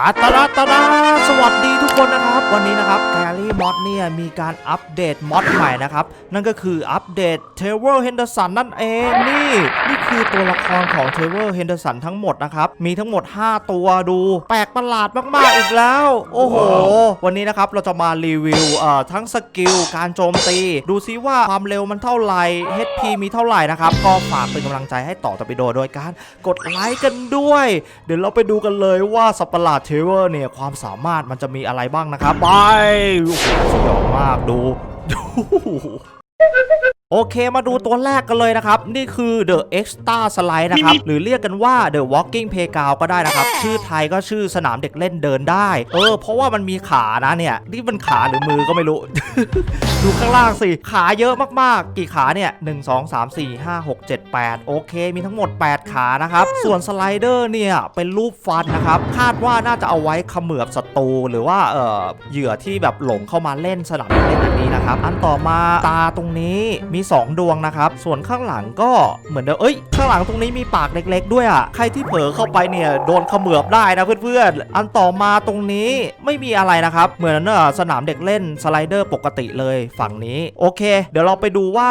ตาตาดาตาดาสวัสดีทุกคนนะครับ วันนี้นะครับแกรี่มอดเนี่ยมีการอัปเดตมอดใหม่นะครับ นั่นก็คืออัปเดตเทเวอร์เฮนเดอร์สันนั่นเองนี่ นี่คือตัวละครของเทเวอร์เฮนเดอร์สันทั้งหมดนะครับ มีทั้งหมด 5 ตัวดู แปลกประหลาดมาก ๆ อีกแล้ว โอ้โห วันนี้นะครับเราจะมารีวิวเอ่อทั้งสกิลการโจมตี ดูซิว่าความเร็วมันเท่าไหร่ HP มีเท่าไหร่นะครับก็ฝากเป็นกำลังใจให้ต่อตปิโดโดยการกดไลค์กันด้วย เดี๋ยวเราไปดูกันเลยว่าสัตว์ประหลาดเทเวอร์เนี่ยความสามารถมันจะมีอะไรบ้างนะครับ ไปสยองมากดูดู โอเคมาดูตัวแรกกันเลยนะครับ นี่คือ The Extra Slide นะครับ หรือเรียกกันว่า The Walking Playground ก็ได้นะครับ ชื่อไทยก็ชื่อสนามเด็กเล่นเดินได้ เออ เพราะว่ามันมีขานะเนี่ย นี่มันขาหรือมือก็ไม่รู้ ดูข้างล่างสิ ขาเยอะมากๆ กี่ขาเนี่ย1 2 3 4 5 6 7 8โอเค มีทั้งหมด 8 ขานะครับ ส่วนสไลเดอร์เนี่ย เป็นรูปฟันนะครับ คาดว่าน่าจะเอาไว้เขมือบศัตรูหรือว่าเอ่อเหยื่อที่แบบหลงเข้ามาเล่นสนามเด็กเล่นอันนี้นะครับ อันต่อมาตาตรงนี้มี2 ดวงนะครับ ส่วนข้างหลังก็เหมือนเดิมเอ้ย ข้างหลังตรงนี้มีปากเล็ก ๆ ด้วยอะ ใครที่เผลอเข้าไปเนี่ย โดนเขมือบได้นะเพื่อนๆ อันต่อมาตรงนี้ไม่มีอะไรนะครับ เหมือนเออสนามเด็กเล่นสไลเดอร์ปกติเลยฝั่งนี้ โอเค เดี๋ยวเราไปดูว่า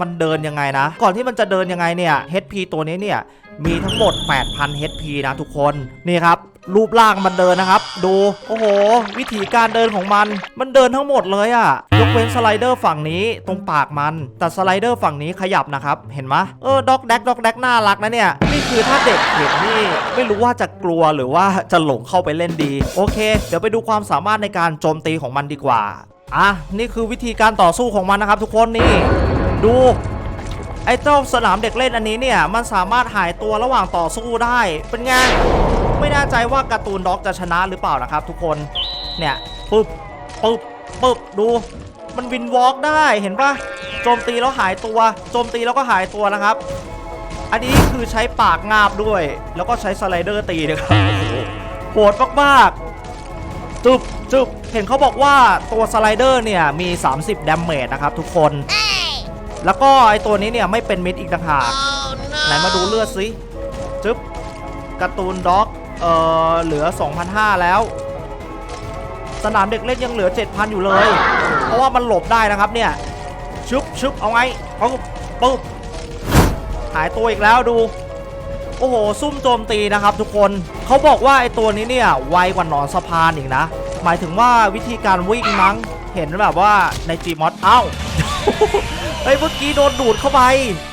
มันเดินยังไงนะ ก่อนที่มันจะเดินยังไงเนี่ย HP ตัวนี้เนี่ยมีทั้งหมด 8,000 HP นะทุกคน นี่ครับ รูปร่างมันเดินนะครับ ดูโอ้โห วิธีการเดินของมัน มันเดินทั้งหมดเลยอะยกเว้นสไลเดอร์ฝั่งนี้ตรงปากมัน แต่สไลเดอร์ฝั่งนี้ขยับนะครับ เห็นไหมเออด็อกแดกด็อกแดกน่ารักนะเนี่ยนี่คือถ้าเด็กเห็นนี่ไม่รู้ว่าจะกลัวหรือว่าจะหลงเข้าไปเล่นดี โอเค เดี๋ยวไปดูความสามารถในการโจมตีของมันดีกว่าอะนี่คือวิธีการต่อสู้ของมันนะครับ ทุกคนนี่ ดูไอ้เจ้าสนามเด็กเล่นอันนี้เนี่ย มันสามารถหายตัวระหว่างต่อสู้ได้ เป็นไง ไม่แน่ใจว่าการ์ตูนด็อกจะชนะหรือเปล่านะครับ ทุกคนเนี่ยปึ๊บปึ๊บปึ๊บดูมันวินวอล์กได้เห็นปะโจมตีแล้วหายตัวโจมตีแล้วก็หายตัวนะครับ อันนี้คือใช้ปากงาบด้วย แล้วก็ใช้สไลเดอร์ตีนะครับโอ้โหโหดมากๆจุบจุบเห็นเขาบอกว่าตัวสไลเดอร์เนี่ยมี 30ดาเมจนะครับทุกคน แล้วก็ไอตัวนี้เนี่ยไม่เป็นมิดอีกต่างหากไหนมาดูเลือดสิจึ๊บการ์ตูนด็อก เอ่อเหลือ 2,500 แล้ว สนามเด็กเล่นยังเหลือ 7,000 อยู่เลย เพราะว่ามันหลบได้นะครับเนี่ย ชุบชุบเอาไงปุ๊บปุ๊บหายตัวอีกแล้วดู โอ้โห ซุ่มโจมตีนะครับทุกคนเขาบอกว่าไอตัวนี้เนี่ย ไวกว่าหนอนสะพานอีกนะ หมายถึงว่าวิธีการวิ่งมั้ง เห็นแบบว่าใน Gmod เอ้า เฮ้ยเมื่อกี้โดนดูดเข้าไป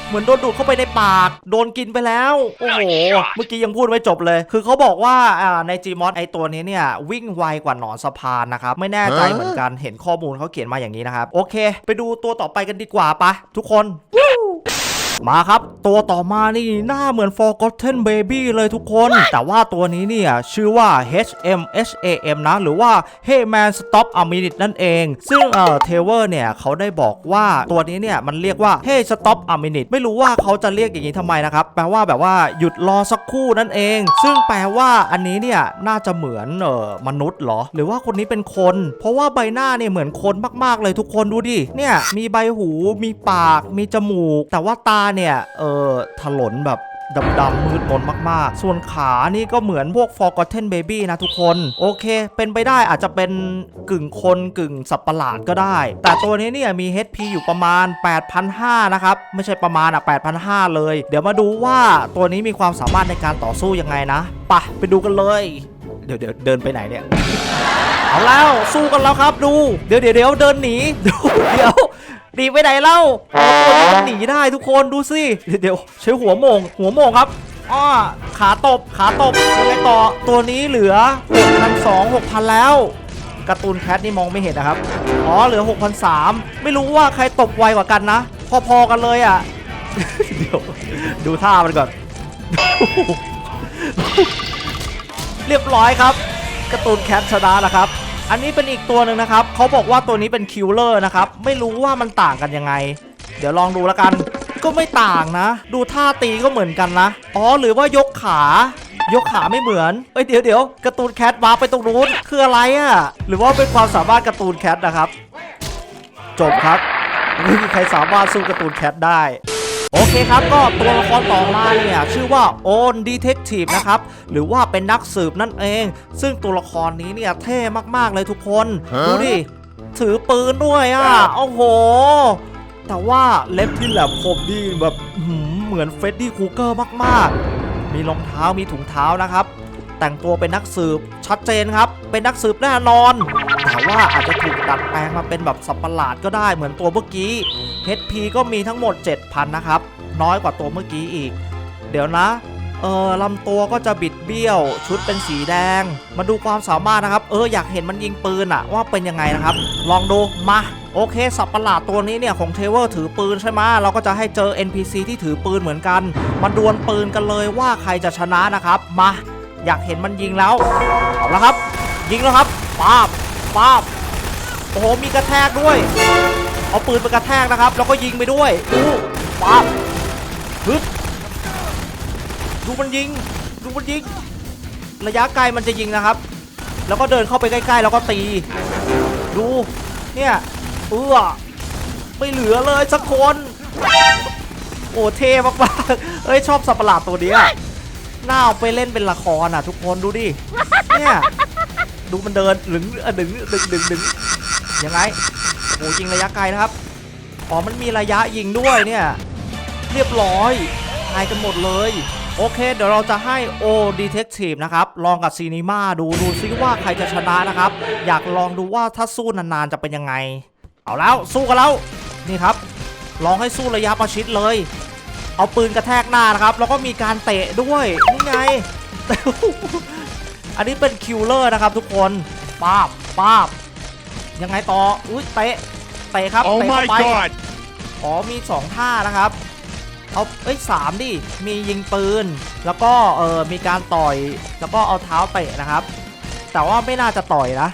เหมือนโดนดูดเข้าไปในปาก โดนกินไปแล้ว โอ้โห เมื่อกี้ยังพูดไม่จบเลย คือเขาบอกว่าอ่าใน Gmod ไอตัวนี้เนี่ย วิ่งไวกว่าหนอนสะพานนะครับ ไม่แน่ใจเหมือนกัน เห็นข้อมูลเขาเขียนมาอย่างนี้นะครับ โอเค ไปดูตัวต่อไปกันดีกว่าปะทุกคน มาครับตัวต่อมานี่หน้าเหมือน Forgotten Baby เลยทุกคน แต่ว่าตัวนี้เนี่ยชื่อว่า HMHAM นะ หรือว่า Hey Man Stop a Minute นั่นเอง ซึ่งเอ่อเทเวอร์เนี่ยเขาได้บอกว่าตัวนี้เนี่ยมันเรียกว่า Hey Stop a Minute ไม่รู้ว่าเขาจะเรียกอย่างนี้ทำไมนะครับ แปลว่าแบบว่าหยุดรอสักครู่นั่นเอง ซึ่งแปลว่าอันนี้เนี่ยน่าจะเหมือนเอ่อมนุษย์เหรอ หรือว่าคนนี้เป็นคน เพราะว่าใบหน้าเนี่ยเหมือนคนมากๆเลยทุกคนดูดิเนี่ยมีใบหูมีปากมีจมูก แต่ว่าตาเนี่ย เออถลนแบบดำๆมืดมนมากๆ ส่วนขานี่ก็เหมือนพวก Forgotten Baby นะทุกคน โอเค เป็นไปได้อาจจะเป็นกึ่งคนกึ่งสัตว์ประหลาดก็ได้ แต่ตัวนี้เนี่ยมี HP อยู่ประมาณ 8,500 นะครับ ไม่ใช่ประมาณอะ8,500 เลย เดี๋ยวมาดูว่าตัวนี้มีความสามารถในการต่อสู้ยังไงนะปะไปดูกันเลย เดี๋ยวเดี๋ยวเดินไปไหนเนี่ย เอาแล้วสู้กันแล้วครับดู เดี๋ยวเดี๋ยวเดินหนีดูเดี๋ยว หนีไปไหนเล่าตัวนี้มันหนีได้ทุกคนดูสิเดี๋ยวใช้หัวโมง หัวโมงครับอ้อขาตบขาตบยังไงต่อตัวนี้เหลือ6,200 6,000 แล้วการ์ตูนแคทนี่มองไม่เห็นนะครับ อ๋อเหลือ6,300ไม่รู้ว่าใครตบไวกว่ากันนะ พอๆกันเลยอะ เดี๋ยว ดูท่ามันก่อน เรียบร้อยครับการ์ตูนแคทชนะนะครับ อันนี้เป็นอีกตัวหนึ่งนะครับเขาบอกว่าตัวนี้เป็นคิลเลอร์นะครับ ไม่รู้ว่ามันต่างกันยังไง เดี๋ยวลองดูแล้วกัน ก็ไม่ต่างนะ ดูท่าตีก็เหมือนกันนะ อ๋อ หรือว่ายกขายกขาไม่เหมือน เอ้ยเดี๋ยวเดี๋ยวการ์ตูนแคทวาร์ปไปตรงนู้นคืออะไรอะ่ะ หรือว่าเป็นความสามารถการ์ตูนแคทนะครับ จบครับไม่มีใครสามารถสู้การ์ตูนแคทได้ โอเคครับก็ตัวละครต่อมาเนี่ยชื่อว่าโอนดีเทคทีฟนะครับหรือว่าเป็นนักสืบนั่นเอง ซึ่งตัวละครนี้เนี่ยเท่มากๆเลยทุกคน ดูดิ ถือปืนด้วยอะโอ้โห แต่ว่าเล็บที่แหลมคมนี่แบบอื้อหือเหมือนเฟรดดี้ครูเกอร์มากๆ มีรองเท้ามีถุงเท้านะครับ แต่งตัวเป็นนักสืบชัดเจนครับ เป็นนักสืบแน่นอน แต่ว่าอาจจะถูกดัดแปลงมาเป็นแบบสัตว์ประหลาดก็ได้เหมือนตัวเมื่อกี้ HP ก็มีทั้งหมด 7,000 นะครับ น้อยกว่าตัวเมื่อกี้อีก เดี๋ยวนะ เออลำตัวก็จะบิดเบี้ยว ชุดเป็นสีแดง มาดูความสามารถนะครับ เอออยากเห็นมันยิงปืนอะว่าเป็นยังไงนะครับ ลองดูมาโอเค สัตว์ประหลาดตัวนี้เนี่ย ของเทเวอร์ถือปืนใช่ไหมเราก็จะให้เจอ NPC ที่ถือปืนเหมือนกัน มาดวลปืนกันเลยว่าใครจะชนะนะครับ มา อยากเห็นมันยิงแล้ว เอาละครับ ยิงแล้วครับป้าบป้าบโอ้โห มีกระแทกด้วย เอาปืนไปกระแทกนะครับ แล้วก็ยิงไปด้วยอู้ป้าบฮึดดูมันยิง ดูมันยิง ระยะไกลมันจะยิงนะครับ แล้วก็เดินเข้าไปใกล้ ๆ แล้วก็ตี ดู เนี่ยเออไม่เหลือเลยสักคน โอ้เท่มากๆเอ้ยชอบสัประหลาดตัวเนี้ยน่าเอาไปเล่นเป็นละครอะ ทุกคนดูดิ เนี่ย ดูมันเดินหลึงเออดึงดึงดึงดึงยังไง โอ้ยิงระยะไกลนะครับ อ๋อมันมีระยะยิงด้วยเนี่ย เรียบร้อยทายกันหมดเลย โอเค เดี๋ยวเราจะให้โอดีเทคทีฟนะครับ ลองกับซีนีมาดูดูซิว่าใครจะชนะนะครับ อยากลองดูว่าถ้าสู้นานๆจะเป็นยังไง เอาแล้วสู้กันแล้วนี่ครับ ลองให้สู้ระยะประชิดเลย เอาปืนกระแทกหน้านะครับ แล้วก็มีการเตะด้วยนี่ไง อันนี้เป็นคิวเลอร์นะครับทุกคนป้าบป้าบยังไงต่อ อุ้ยเตะ เตะครับ Oh เตะเข้า my ไป god! อ๋อมี 2 ท่านะครับ เอาเอ้ยสามดิ มียิงปืน แล้วก็เออมีการต่อย แล้วก็เอาเท้าเตะนะครับ แต่ว่าไม่น่าจะต่อยนะ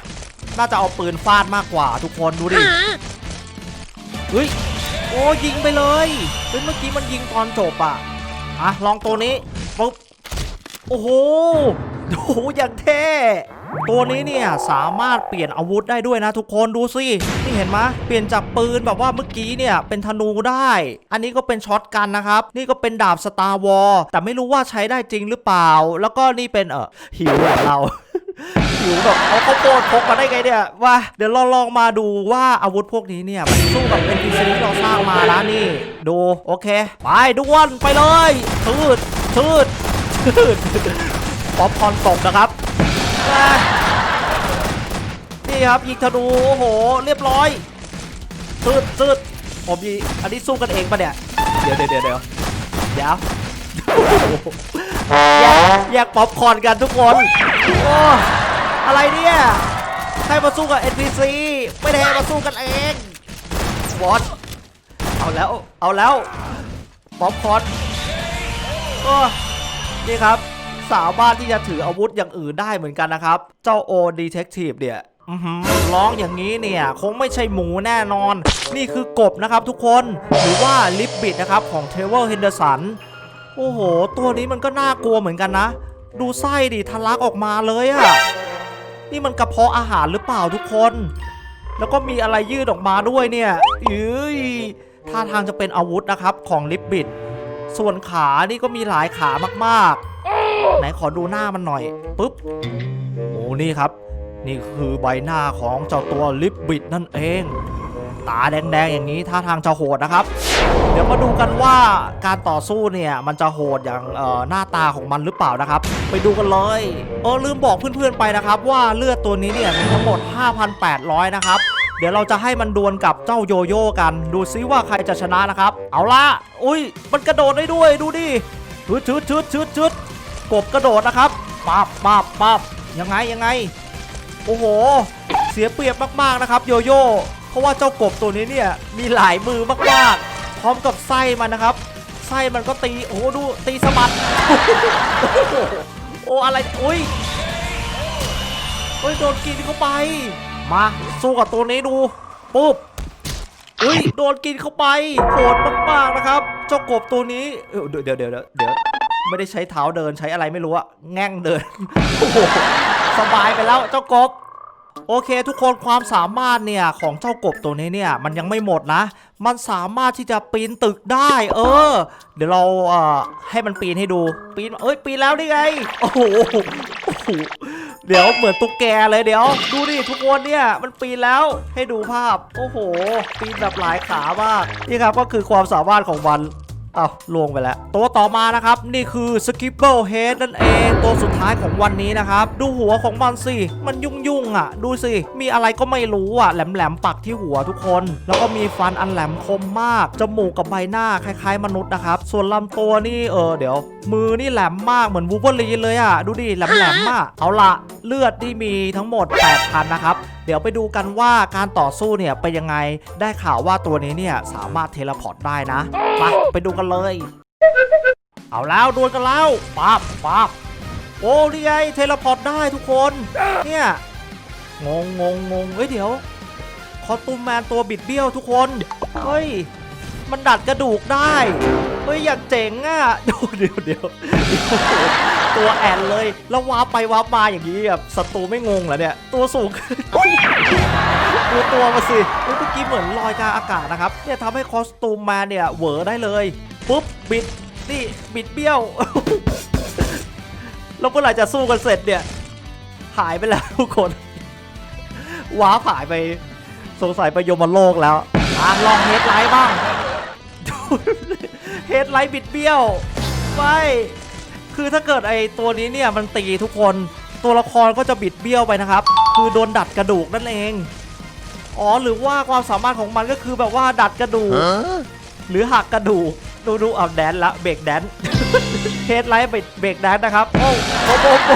น่าจะเอาปืนฟาดมากกว่าทุกคนดูดิเฮ้ย โอ้ยิงไปเลยเฮ้ยเมื่อกี้มันยิงตอนจบอะ อะ ลองตัวนี้ปุ๊บ โอ้โห โอ้โหอย่างเท่ ตัวนี้เนี่ยสามารถเปลี่ยนอาวุธได้ด้วยนะทุกคนดูสินี่เห็นไหมเปลี่ยนจากปืนแบบว่าเมื่อกี้เนี่ยเป็นธนูได้ อันนี้ก็เป็นช็อตกันนะครับ นี่ก็เป็นดาบสตาร์วอลแต่ไม่รู้ว่าใช้ได้จริงหรือเปล่า แล้วก็นี่เป็นเออหิวอะเราหิวแบบเอาข้าวโพดพกมาได้ไงเนี่ยว่าเดี๋ยวเราลองมาดูว่าอาวุธพวกนี้เนี่ยมันสู้กับ NPC ที่เราสร้างมานะนี่ ดูโอเค ไปดวลไปเลยชืดชืดชืดป๊อปคอนตกนะครับ นี่ครับยิงธนูโอ้โห เรียบร้อยชืดชืดผมยีอันนี้สู้กันเองปะเนี่ย เดี๋ยวเดี๋ยวเดี๋ยวเดี๋ยวเดี๋ยวแยกแยกป๊อปคอร์นกันทุกคน โอ้อะไรเนี่ยให้มาสู้กับ NPC ไม่ได้ให้มาสู้กันเองวอตเอาแล้ว เอาแล้ว ป๊อปคอร์นโอ้นี่ครับ สามารถที่จะถืออาวุธอย่างอื่นได้เหมือนกันนะครับ เจ้าโอดีเทคทีฟเนี่ยร้องอย่างนี้เนี่ย คงไม่ใช่หมูแน่นอน นี่คือกบนะครับทุกคนหรือว่าลิปบิดนะครับของเทเวอร์เฮนเดอร์สันโอ้โห ตัวนี้มันก็น่ากลัวเหมือนกันนะ ดูไส้ดิทะลักออกมาเลยอะนี่มันกระเพาะอาหารหรือเปล่าทุกคน แล้วก็มีอะไรยืดออกมาด้วยเนี่ยยืยท่าทางจะเป็นอาวุธนะครับของลิปบิดส่วนขานี่ก็มีหลายขามากๆ ไหนขอดูหน้ามันหน่อยปุ๊บโอ้นี่ครับ นี่คือใบหน้าของเจ้าตัวลิปบิดนั่นเอง ตาแดงๆอย่างนี้ท่าทางจะโหดนะครับ เดี๋ยวมาดูกันว่าการต่อสู้เนี่ยมันจะโหดอย่างหน้าตาของมันหรือเปล่านะครับ ไปดูกันเลยเออลืมบอกเพื่อนๆไปนะครับ ว่าเลือดตัวนี้เนี่ยมีทั้งหมด 5,800 นะครับเดี๋ยวเราจะให้มันดวลกับเจ้าโยโย่กัน ดูซิว่าใครจะชนะนะครับ เอาละอุ้ย มันกระโดดได้ด้วยดูดิชุดชุดชุดชุดชุด กบกระโดดนะครับปับปับปับยังไงยังไง โอ้โห เสียเปรียบมากๆนะครับ โยโย่เพราะว่าเจ้ากบตัวนี้เนี่ยมีหลายมือมากๆ พร้อมกับไส้มันนะครับ ไส้มันก็ตีโอ้โดูตีสะบัดโอ้อะไรอุ้ยเฮ้ยโดนกินเข้าไป มาสู้กับตัวนี้ดูปุ๊บอุ้ยโดนกินเข้าไปโหดมากๆนะครับ เจ้ากบตัวนี้เดี๋ยวเดี๋ยวเดี๋ยวเดี๋ยว ไม่ได้ใช้เท้าเดินใช้อะไรไม่รู้อะแง่งเดินโอ้โหสบายไปแล้วเจ้ากบ โอเค ทุกคนความสามารถเนี่ยของเจ้ากบตัวนี้เนี่ย มันยังไม่หมดนะ มันสามารถที่จะปีนตึกได้ เออ เดี๋ยวเราเอ่อให้มันปีนให้ดู ปีนเอ้ยปีนแล้วนี่ไงโอ้โหโอ้โหเดี๋ยวเหมือนตุ๊กแกเลยเดี๋ยว ดูดิทุกคนเนี่ยมันปีนแล้วให้ดูภาพ โอ้โห ปีนแบบหลายขามากนี่ครับก็คือความสามารถของมัน อ้าวลวงไปแล้ว ตัวต่อมานะครับ นี่คือ Skipple Head นั่นเอง ตัวสุดท้ายของวันนี้นะครับ ดูหัวของมันสิ มันยุ่งยุ่งอะ ดูสิ มีอะไรก็ไม่รู้อะ แหลมแหลมปักที่หัวทุกคน แล้วก็มีฟันอันแหลมคมมาก จมูกกับใบหน้าคล้ายๆ มนุษย์นะครับ ส่วนลำตัวนี่เออเดี๋ยว มือนี่แหลมมากเหมือนวูเวอรีเลยอะ ดูดิแหลมแหลมๆอะเอาละเลือดที่มีทั้งหมด8,000นะครับ เดี๋ยวไปดูกันว่าการต่อสู้เนี่ยเป็นยังไงได้ข่าวว่าตัวนี้เนี่ยสามารถเทเลพอร์ตได้นะไปไปดูกันเลย เอาแล้วดวลกันแล้วปั๊บปั๊บโอ้นี่ไงเทเลพอร์ตได้ทุกคนเนี่ยงงงงงงเฮ้ยเดี๋ยว คอตูมแมนตัวบิดเบี้ยวทุกคนเฮ้ยมันดัดกระดูกได้เฮ้ยอยากเจ๋งอะเดี๋ยวเดี๋ยวเดี๋ยว ตัวแอนเลย แล้ววาร์ปไปวาร์ปมาอย่างนี้แบบศัตรูไม่งงเหรอเนี่ย ตัวสูงดูตัวมาสิเฮ้ยเมื่อกี้เหมือนลอยกลางอากาศนะครับ เนี่ยทำให้คอสตูมมนเนี่ยเหวอได้เลย ปุ๊บบิด นี่บิดเบี้ยว แล้วเมื่อไหร่จะสู้กันเสร็จเนี่ย หายไปแล้วทุกคน ว้าร์ปหายไป สงสัยไปยมโลกแล้วอะลองเฮดไลท์บ้าง เฮดไลท์บิดเบี้ยวไม่ คือถ้าเกิดไอตัวนี้เนี่ยมันตีทุกคน ตัวละครก็จะบิดเบี้ยวไปนะครับ คือโดนดัดกระดูกนั่นเอง อ๋อหรือว่าความสามารถของมันก็คือแบบว่าดัดกระดูก หรือหักกระดูก ดูดูเอาแดนละเบรกแดนเฮดไลท์เบรกแดนนะครับ โอ้โอ้โอ้โอ้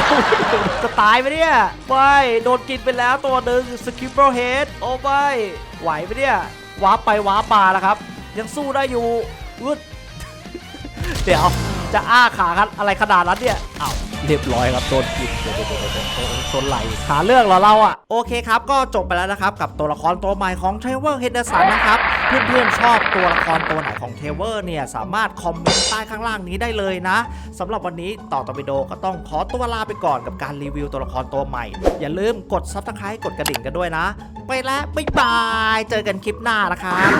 จะตายไหมเนี่ยไม่โดนกินไปแล้วตัวหนึ่งสกิปเปอร์เฮดโอ้ไม่ไหวไหมเนี่ยว้าร์ปไปว้าร์ปมาแล้วครับ ยังสู้ได้อยู่อึดเดี๋ยว จะอ้าขาครับอะไรขนาดนั้นเนี่ยอ้าวเรียบร้อยครับโดนกินโดนไหลหาเรื่องเหรอเราอะโอเคครับก็จบไปแล้วนะครับ กับตัวละครตัวใหม่ของเทเวอร์เฮนเดอร์สันนะครับเพื่อนๆชอบตัวละครตัวไหนของเทเวอร์เนี่ย สามารถคอมเมนต์ใต้ข้างล่างนี้ได้เลยนะสำหรับวันนี้ต่อตอร์ปิโดก็ต้องขอตัวลาไปก่อนกับการรีวิวตัวละครตัวใหม่ อย่าลืมกดซับสไครต์กดกระดิ่งกันด้วยนะ ไปแล้วบ๊ายบาย เจอกันคลิปหน้านะครับ